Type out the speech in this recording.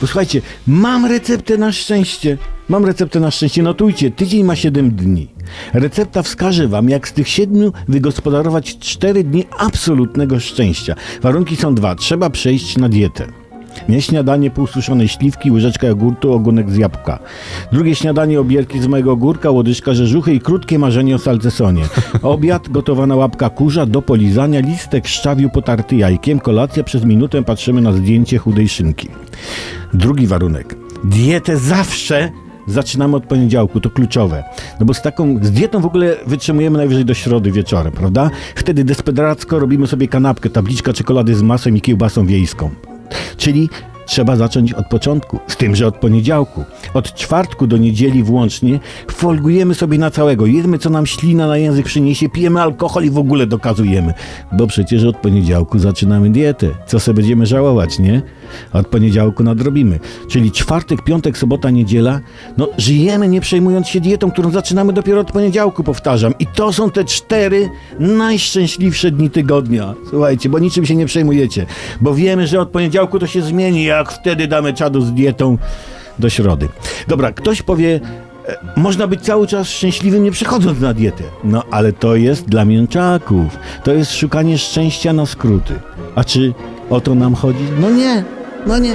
Bo słuchajcie, mam receptę na szczęście. Mam receptę na szczęście. Notujcie, tydzień ma 7 dni. Recepta wskaże wam, jak z tych 7 wygospodarować 4 dni absolutnego szczęścia. Warunki są dwa. Trzeba przejść na dietę. Nie śniadanie półsuszonej śliwki, łyżeczka jogurtu, ogonek z jabłka. Drugie śniadanie obierki z mojego ogórka, łodyżka rzeżuchy i krótkie marzenie o salcesonie. Obiad gotowana łapka kurza do polizania, listek szczawiu potarty jajkiem. Kolacja przez minutę patrzymy na zdjęcie chudej szynki. Drugi warunek. Dietę zawsze zaczynamy od poniedziałku, to kluczowe. No bo z taką, z dietą w ogóle wytrzymujemy najwyżej do środy wieczorem, prawda? Wtedy desperacko robimy sobie kanapkę, tabliczka czekolady z masłem i kiełbasą wiejską. Czyli trzeba zacząć od początku, z tym, że od poniedziałku. Od czwartku do niedzieli włącznie folgujemy sobie na całego, jemy co nam ślina na język przyniesie, pijemy alkohol i w ogóle dokazujemy. Bo przecież od poniedziałku zaczynamy dietę. Co sobie będziemy żałować, nie? Od poniedziałku nadrobimy. Czyli czwartek, piątek, sobota, niedziela. No żyjemy nie przejmując się dietą, którą zaczynamy dopiero od poniedziałku, powtarzam. I to są te cztery najszczęśliwsze dni tygodnia. Słuchajcie, bo niczym się nie przejmujecie. Bo wiemy, że od poniedziałku to się zmieni, jak wtedy damy czadu z dietą do środy. Dobra, ktoś powie, e, można być cały czas szczęśliwym, nie przechodząc na dietę. No, ale to jest dla mięczaków. To jest szukanie szczęścia na skróty. A czy o to nam chodzi? No nie, no nie.